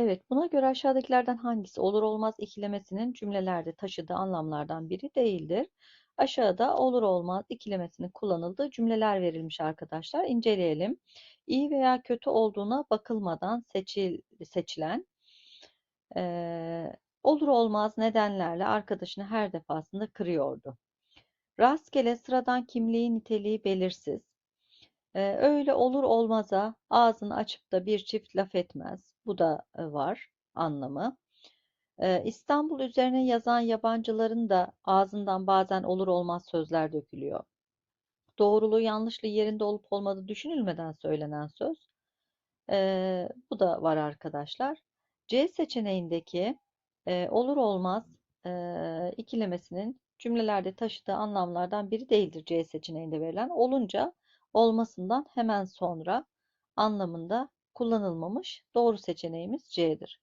Evet, buna göre aşağıdakilerden hangisi olur olmaz ikilemesinin cümlelerde taşıdığı anlamlardan biri değildir? Aşağıda olur olmaz ikilemesinin kullanıldığı cümleler verilmiş arkadaşlar. İnceleyelim. İyi veya kötü olduğuna bakılmadan seçil, seçilen eee, olur olmaz nedenlerle arkadaşını her defasında kırıyordu. Rastgele sıradan kimliği niteliği belirsiz. Ee, öyle olur olmaza ağzını açıp da bir çift laf etmez. Bu da e, var anlamı. Ee, İstanbul üzerine yazan yabancıların da ağzından bazen olur olmaz sözler dökülüyor. Doğruluğu yanlışlığı yerinde olup olmadığı düşünülmeden söylenen söz. Ee, bu da var arkadaşlar. C seçeneğindeki e, olur olmaz e, ikilemesinin cümlelerde taşıdığı anlamlardan biri değildir C seçeneğinde verilen. Olunca olmasından hemen sonra anlamında kullanılmamış. Doğru seçeneğimiz C'dir.